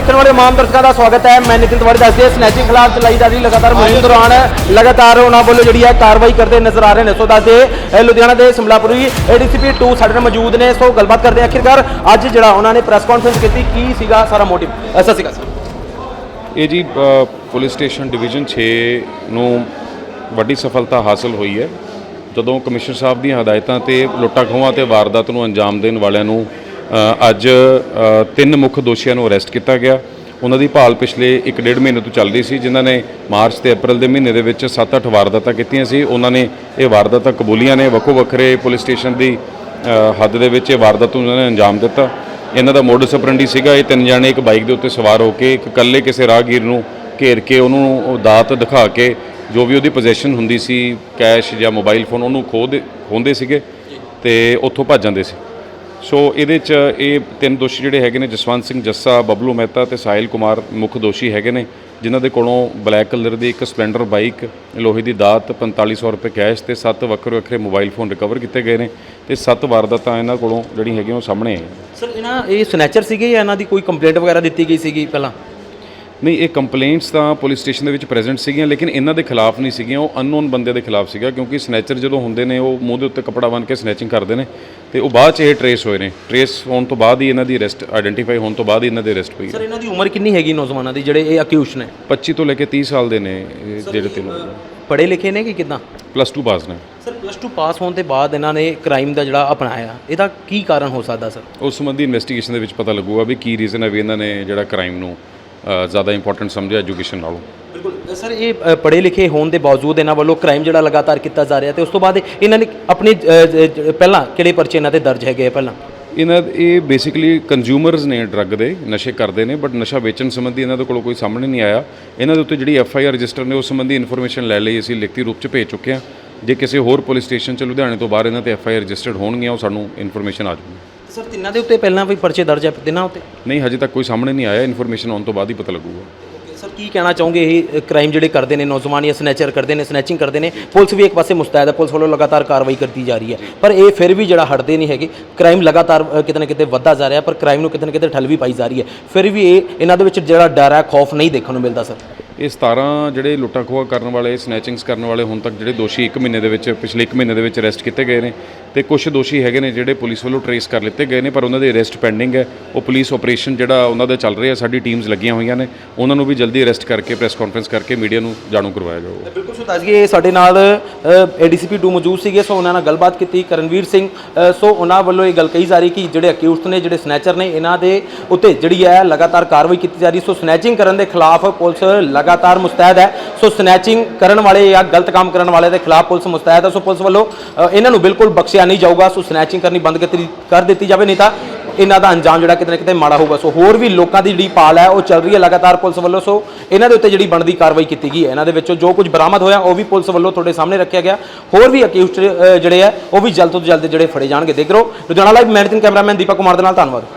ਦੇਖਣ ਵਾਲੇ ਮਾਨ ਦਰਸ਼ਕਾਂ ਦਾ ਸਵਾਗਤ ਹੈ। ਮੈਂ ਨਿਤਿਨ ਤਿਵਾੜੀ ਦੱਸਦੇ ਸਨੈਚਿੰਗ ਖਿਲਾਫ ਚਲਾਈ ਜਾ ਰਹੀ ਲਗਾਤਾਰ ਮੁਹਿੰਮ ਦੌਰਾਨ ਲਗਾਤਾਰ ਉਹਨਾਂ ਵੱਲੋਂ ਜਿਹੜੀ ਹੈ ਕਾਰਵਾਈ ਕਰਦੇ ਨਜ਼ਰ ਆ ਰਹੇ ਨੇ। ਸੋ ਦੱਸਦੇ ਲੁਧਿਆਣਾ ਦੇ ਸਮਲਾਪੁਰੀ ਏਡੀਸੀਪੀ 2 ਸਾਡੇ ਨਾਲ ਮੌਜੂਦ ਨੇ। ਸੋ ਗੱਲਬਾਤ ਕਰਦੇ ਆਖਿਰਕਾਰ ਅੱਜ ਜਿਹੜਾ ਉਹਨਾਂ ਨੇ ਪ੍ਰੈਸ ਕਾਨਫਰੰਸ ਕੀਤੀ ਕੀ ਸੀਗਾ ਸਾਰਾ ਮੋਟਿਵ ਸਤਿ ਸ਼੍ਰੀ ਅਕਾਲ ਸਰ ਇਹ ਜੀ ਪੁਲਿਸ ਸਟੇਸ਼ਨ ਡਿਵੀਜ਼ਨ 6 ਨੂੰ ਵੱਡੀ ਸਫਲਤਾ ਹਾਸਲ ਹੋਈ ਹੈ। ਜਦੋਂ ਕਮਿਸ਼ਨਰ ਸਾਹਿਬ ਦੀਆਂ ਹਦਾਇਤਾਂ ਤੇ ਲੁੱਟਾਂ ਖੋਹਾਂ ਤੇ ਵਾਰਦਾਤ ਨੂੰ ਅੰਜਾਮ ਦੇਣ ਵਾਲਿਆਂ ਨੂੰ ਅੱਜ ਤਿੰਨ ਮੁੱਖ ਦੋਸ਼ੀਆਂ ਨੂੰ ਅਰੈਸਟ ਕੀਤਾ ਗਿਆ। ਉਹਨਾਂ ਦੀ ਭਾਲ ਪਿਛਲੇ 1.5 ਮਹੀਨੇ ਤੋਂ ਚੱਲ ਰਹੀ ਸੀ, ਜਿਨ੍ਹਾਂ ਨੇ ਮਾਰਚ ਤੇ ਅਪ੍ਰੈਲ ਦੇ ਮਹੀਨੇ ਦੇ ਵਿੱਚ 7-8 ਵਾਰਦਾਤਾਂ ਕੀਤੀਆਂ ਸੀ। ਉਹਨਾਂ ਨੇ ਇਹ ਵਾਰਦਾਤਾਂ ਕਬੂਲੀਆਂ ਨੇ। ਵੱਖੋ ਵੱਖਰੇ ਪੁਲਿਸ ਸਟੇਸ਼ਨ ਦੀ ਹੱਦ ਦੇ ਵਿੱਚ ਇਹ ਵਾਰਦਾਤ ਉਹਨਾਂ ਨੇ ਅੰਜਾਮ ਦਿੱਤਾ। ਇਹਨਾਂ ਦਾ ਮੋਡਸ ਆਪਰੈਂਡੀ ਸੀਗਾ। ਇਹ ਤਿੰਨ ਜਾਣੇ ਇੱਕ ਬਾਈਕ ਦੇ ਉੱਤੇ ਸਵਾਰ ਹੋ ਕੇ ਇੱਕ ਇਕੱਲੇ ਕਿਸੇ ਰਾਹਗੀਰ ਨੂੰ ਘੇਰ ਕੇ ਉਹਨੂੰ ਉਹ ਦਾਤ ਦਿਖਾ ਕੇ ਜੋ ਵੀ ਉਹਦੀ ਪੋਜੀਸ਼ਨ ਹੁੰਦੀ ਸੀ ਕੈਸ਼ ਜਾਂ ਮੋਬਾਈਲ ਫੋਨ ਉਹਨੂੰ ਖੋਹ ਦੇ ਖੋਹਦੇ ਸੀਗੇ ਤੇ ਉੱਥੋਂ ਭੱਜ ਜਾਂਦੇ ਸੀ। ਸੋ ਇਹਦੇ ਚ ਇਹ ਤਿੰਨ ਦੋਸ਼ੀ ਜਿਹੜੇ ਹੈਗੇ ਨੇ, ਜਸਵੰਤ ਸਿੰਘ ਜੱਸਾ, ਬਬਲੂ ਮਹਿਤਾ ਤੇ ਸਾਹਿਲ ਕੁਮਾਰ ਮੁੱਖ ਦੋਸ਼ੀ ਹੈਗੇ ਨੇ, ਜਿਨ੍ਹਾਂ ਦੇ ਕੋਲੋਂ ਬਲੈਕ ਕਲਰ ਦੀ ਇੱਕ ਸਪਲੈਂਡਰ ਬਾਈਕ, ਲੋਹੇ ਦੀ ਦਾਤ 4500 ਰੁਪਏ ਕੈਸ਼ ਤੇ ਸੱਤ ਵੱਖਰੇ ਵੱਖਰੇ ਮੋਬਾਈਲ ਫੋਨ ਰਿਕਵਰ ਕੀਤੇ ਗਏ ਨੇ ਤੇ ਸੱਤ ਵਾਰਦਾਤਾਂ ਇਹਨਾਂ ਕੋਲੋਂ ਜਿਹੜੀ ਹੈਗੀਆਂ ਉਹ ਸਾਹਮਣੇ ਆਈਆਂ। ਸਰ ਇਹਨਾਂ, ਇਹ ਸਨੈਚਰ ਸੀਗੇ ਜਾਂ ਇਹਨਾਂ ਦੀ ਕੋਈ ਕੰਪਲੇਂਟ ਵਗੈਰਾ ਦਿੱਤੀ ਗਈ ਸੀਗੀ ਪਹਿਲਾਂ? ਨਹੀਂ ਇਹ ਕੰਪਲੇਂਟਸ ਤਾਂ ਪੁਲਿਸ ਸਟੇਸ਼ਨ ਦੇ ਵਿੱਚ ਪ੍ਰੈਜ਼ੈਂਟ ਸੀਗੀਆਂ ਲੇਕਿਨ ਇਹਨਾਂ ਦੇ ਖਿਲਾਫ ਨਹੀਂ ਸੀਗੀਆਂ ਉਹ ਅਨਨੋਨ ਬੰਦੇ ਦੇ ਖਿਲਾਫ ਸੀਗਾ ਕਿਉਂਕਿ ਸਨੈਚਰ ਜਦੋਂ ਹੁੰਦੇ ਨੇ ਉਹ ਮੂੰਹ ਦੇ ਉੱਤੇ ਕੱਪੜਾ ਬੰਨ੍ਹ ਕੇ ਸਨੈਚਿੰਗ ਕਰਦੇ ਨੇ ਤੇ ਉਹ ਬਾਅਦ ਚ ਇਹ ਟਰੇਸ ਹੋਏ ਨੇ। ਟਰੇਸ ਹੋਣ ਤੋਂ ਬਾਅਦ ਹੀ ਇਹਨਾਂ ਦੀ ਅਰੈਸਟ ਆਇਡੈਂਟੀਫਾਈ ਹੋਣ ਤੋਂ ਬਾਅਦ ਹੀ ਇਹਨਾਂ ਦੀ ਅਰੈਸਟ ਹੋਈ ਸਰ ਇਹਨਾਂ ਦੀ ਉਮਰ ਕਿੰਨੀ ਹੈਗੀ ਨੌਜਵਾਨਾਂ ਦੀ ਜਿਹੜੇ ਇਹ ਅਕਿਊਸ਼ ਨੇ? 25 ਤੋਂ ਲੈ ਕੇ 30 ਸਾਲ ਦੇ ਨੇ ਜਿਹੜੇ ਤਿੰਨੋਂ ਪੜ੍ਹੇ ਲਿਖੇ ਨੇ ਕਿ ਕਿਦਾਂ? ਪਲੱਸ 2 ਪਾਸ ਨੇ। ਸਰ ਪਲੱਸ 2 ਪਾਸ ਹੋਣ ਦੇ ਬਾਅਦ ਇਹਨਾਂ ਨੇ ਕ੍ਰਾਈਮ ਦਾ ਜਿਹੜਾ ਅਪਣਾਇਆ ਇਹਦਾ ਕੀ ਕਾਰਨ ਹੋ ਸਕਦਾ ਸਰ ਉਸ ਸੰਬੰਧੀ ਇਨਵੈਸਟੀਗੇਸ਼ਨ ਦੇ ਵਿੱਚ ਪਤਾ ਲੱਗੂਗਾ ਵੀ ਕੀ ਰੀਜ਼ਨ ਹੈ ਵੀ ਇਹਨਾਂ ਨੇ ਜਿਹੜਾ ਕ੍ਰਾਈਮ ਨੂੰ ਜ਼ਿਆਦਾ ਇੰਪੋਰਟੈਂਟ ਸਮਝਿਆ ਐਜੂਕੇਸ਼ਨ ਨਾਲੋਂ। ਬਿਲਕੁਲ। ਸਰ ਇਹ ਪੜ੍ਹੇ ਲਿਖੇ ਹੋਣ ਦੇ ਬਾਵਜੂਦ ਇਹਨਾਂ ਵੱਲੋਂ ਕ੍ਰਾਈਮ ਜਿਹੜਾ ਲਗਾਤਾਰ ਕੀਤਾ ਜਾ ਰਿਹਾ ਤੇ ਉਸ ਤੋਂ ਬਾਅਦ ਇਹਨਾਂ ਨੇ ਆਪਣੀ ਪਹਿਲਾਂ ਕਿਹੜੇ ਪਰਚੇ ਇਹਨਾਂ ਤੇ ਦਰਜ ਹੈਗੇ ਆ ਪਹਿਲਾਂ? ਇਹਨਾਂ ਇਹ ਬੇਸਿਕਲੀ ਕੰਜ਼ਿਊਮਰਸ ਨੇ ਡਰੱਗ ਦੇ ਨਸ਼ੇ ਕਰਦੇ ਨੇ ਬਟ ਨਸ਼ਾ ਵੇਚਣ ਸੰਬੰਧੀ ਇਹਨਾਂ ਦੇ ਕੋਲ ਕੋਈ ਸਾਹਮਣੇ ਨਹੀਂ ਆਇਆ। ਇਹਨਾਂ ਦੇ ਉੱਤੇ ਜਿਹੜੀ ਐਫ ਆਈ ਆਰ ਰਜਿਸਟਰ ਨੇ ਉਸ ਸੰਬੰਧੀ ਇਨਫੋਰਮੇਸ਼ਨ ਲੈ ਲਈ ਅਸੀਂ ਲਿਖਤੀ ਰੂਪ ਚ ਭੇਜ ਚੁੱਕੇ ਹਾਂ। ਜੇ ਕਿਸੇ ਹੋਰ ਪੁਲਿਸ ਸਟੇਸ਼ਨ ਚ ਲੁਧਿਆਣੇ ਤੋਂ ਬਾਹਰ ਇਹਨਾਂ ਤੇ ਐਫ ਆਈ ਆਰ ਰਜਿਸਟਰਡ ਹੋਣਗੀਆਂ ਉਹ ਸਾਨੂੰ ਇਨਫੋਰਮੇਸ਼ਨ ਆ ਜਾਊਗੀ। ਸਰ ਤਿੰਨਾਂ ਦੇ ਉੱਤੇ ਪਹਿਲਾਂ ਵੀ ਪਰਚੇ ਦਰਜ ਹੈ ਤਿੰਨਾਂ ਉੱਤੇ? ਨਹੀਂ ਹਜੇ ਤੱਕ ਕੋਈ ਸਾਹਮਣੇ ਨਹੀਂ ਆਇਆ ਇਨਫੋਰਮੇਸ਼ਨ ਆਉਣ ਤੋਂ ਬਾਅਦ ਹੀ ਪਤਾ ਲੱਗੂਗਾ। ਸਰ ਕੀ ਕਹਿਣਾ ਚਾਹੋਗੇ? ਇਹ ਕ੍ਰਾਈਮ ਜਿਹੜੇ ਕਰਦੇ ਨੇ ਨੌਜਵਾਨ ਜਾਂ ਸਨੈਚਰ ਕਰਦੇ ਨੇ ਸਨੈਚਿੰਗ ਕਰਦੇ ਨੇ ਪੁਲਿਸ ਵੀ ਇੱਕ ਪਾਸੇ ਮੁਸਤੈਦ ਹੈ ਪੁਲਿਸ ਵੱਲੋਂ ਲਗਾਤਾਰ ਕਾਰਵਾਈ ਕਰਦੀ ਜਾ ਰਹੀ ਹੈ। ਪਰ ਇਹ ਫਿਰ ਵੀ ਜਿਹੜਾ ਹਟਦੇ ਨਹੀਂ ਹੈਗੇ ਕ੍ਰਾਈਮ ਲਗਾਤਾਰ ਕਿਤੇ ਨਾ ਕਿਤੇ ਵੱਧਦਾ ਜਾ ਰਿਹਾ ਪਰ ਕ੍ਰਾਈਮ ਨੂੰ ਕਿਤੇ ਨਾ ਕਿਤੇ ਠੱਲ ਵੀ ਪਾਈ ਜਾ ਰਹੀ ਹੈ। ਫਿਰ ਵੀ ਇਹ ਇਹਨਾਂ ਦੇ ਵਿੱਚ ਜਿਹੜਾ ਡਰ ਹੈ ਖੌਫ ਨਹੀਂ ਦੇਖਣ ਨੂੰ ਮਿਲਦਾ ਸਰ। ਇਹ 17 ਜਿਹੜੇ ਲੁੱਟਾਂ ਖੋਹਾਂ ਕਰਨ ਵਾਲੇ ਸਨੈਚਿੰਗਸ ਕਰਨ ਵਾਲੇ ਹੁਣ ਤੱਕ ਜਿਹੜੇ ਦੋਸ਼ੀ 1 ਮਹੀਨੇ ਦੇ ਵਿੱਚ ਪਿਛਲੇ 1 ਮਹੀਨੇ ਦੇ ਵਿੱਚ ਅਰੈਸਟ ਕੀਤੇ ਗਏ ਨੇ ਤੇ ਕੁਝ ਦੋਸ਼ੀ ਹੈਗੇ ਨੇ ਜਿਹੜੇ ਪੁਲਿਸ ਵੱਲੋਂ ਟਰੇਸ ਕਰ ਲਿੱਤੇ ਗਏ ਨੇ, ਪਰ ਉਹਨਾਂ ਦੇ ਅਰੈਸਟ ਪੈਂਡਿੰਗ ਹੈ। ਉਹ ਪੁਲਿਸ ਆਪਰੇਸ਼ਨ ਜਿਹੜਾ ਉਹਨਾਂ ਦਾ ਚੱਲ ਰਿਹਾ, ਸਾਡੀ ਟੀਮਸ ਲੱਗੀਆਂ ਹੋਈਆਂ ਨੇ। ਉਹਨਾਂ ਨੂੰ ਵੀ ਜਲਦੀ ਅਰੈਸਟ ਕਰਕੇ ਪ੍ਰੈਸ ਕਾਨਫਰੰਸ ਕਰਕੇ ਮੀਡੀਆ ਨੂੰ ਜਾਣੂ ਕਰਵਾਇਆ ਜਾਊਗਾ। ਬਿਲਕੁਲ ਸੋ ਦੱਸ ਗਏ ਸਾਡੇ ਨਾਲ ਏਡੀਸੀਪੀ 2 ਮੌਜੂਦ ਸੀਗੇ, ਸੋ ਉਹਨਾਂ ਨਾਲ ਗੱਲਬਾਤ ਕੀਤੀ ਕਰਨਵੀਰ ਸਿੰਘ। ਸੋ ਉਹਨਾਂ ਵੱਲੋਂ ਇਹ ਗੱਲ ਕਹੀ ਜਾ ਰਹੀ ਕਿ ਜਿਹੜੇ ਅਕਿਊਜ਼ਡ ਨੇ, ਜਿਹੜੇ ਸਨੈਚਰ ਨੇ, ਇਹਨਾਂ ਦੇ ਉੱਤੇ ਜਿਹੜੀ ਹੈ ਲਗਾਤਾਰ ਕਾਰਵਾਈ ਕੀਤੀ ਜਾ ਰਹੀ। ਸੋ ਸਨੈਚਿੰਗ ਕਰਨ ਦੇ ਖਿਲਾਫ ਪੁਲਿਸ ਲਗਾਤਾਰ ਮੁਸਤੈਦ ਹੈ। ਸੋ ਸਨੈਚਿੰਗ ਕਰਨ ਵਾਲੇ ਜਾਂ ਗਲਤ ਕੰਮ ਕਰਨ ਵਾਲੇ ਦੇ ਖਿਲਾਫ ਪੁਲਿਸ ਮੁਸਤੈਦ ਹੈ। ਸੋ ਪੁਲਿਸ ਵੱਲੋਂ ਇਹਨਾਂ ਨੂੰ ਬਿਲਕੁਲ ਬਖਸ਼ਿਆ ਨਹੀਂ ਜਾਊਗਾ, ਸੋ ਸਨੈਚਿੰਗ ਕਰਨੀ ਬੰਦ ਕੀਤੀ, ਕਰ ਦਿੱਤੀ ਜਾਵੇ, ਨਹੀਂ ਤਾਂ ਇਹਨਾਂ ਦਾ ਅੰਜਾਮ ਜਿਹੜਾ ਕਿਤੇ ਨਾ ਕਿਤੇ ਮਾੜਾ ਹੋਊਗਾ। ਸੋ ਹੋਰ ਵੀ ਲੋਕਾਂ ਦੀ ਜਿਹੜੀ ਪਾਲ ਹੈ, ਉਹ ਚੱਲ ਰਹੀ ਹੈ ਲਗਾਤਾਰ ਪੁਲਿਸ ਵੱਲੋਂ। ਸੋ ਇਹਨਾਂ ਦੇ ਉੱਤੇ ਜਿਹੜੀ ਬਣਦੀ ਕਾਰਵਾਈ ਕੀਤੀ ਗਈ ਹੈ, ਇਹਨਾਂ ਦੇ ਵਿੱਚੋਂ ਜੋ ਕੁਝ ਬਰਾਮਦ ਹੋਇਆ, ਉਹ ਵੀ ਪੁਲਿਸ ਵੱਲੋਂ ਤੁਹਾਡੇ ਸਾਹਮਣੇ ਰੱਖਿਆ ਗਿਆ। ਹੋਰ ਵੀ ਅਕਿਊਜ਼ਡ ਜਿਹੜੇ ਆ ਉਹ ਵੀ ਜਲਦ ਤੋਂ ਜਲਦ ਜਿਹੜੇ ਫੜੇ ਜਾਣਗੇ। ਦੇਖ ਰਹੋ Ludhiana live managing cameraman Deepak Kumar ਦੇ ਨਾਲ, ਧੰਨਵਾਦ।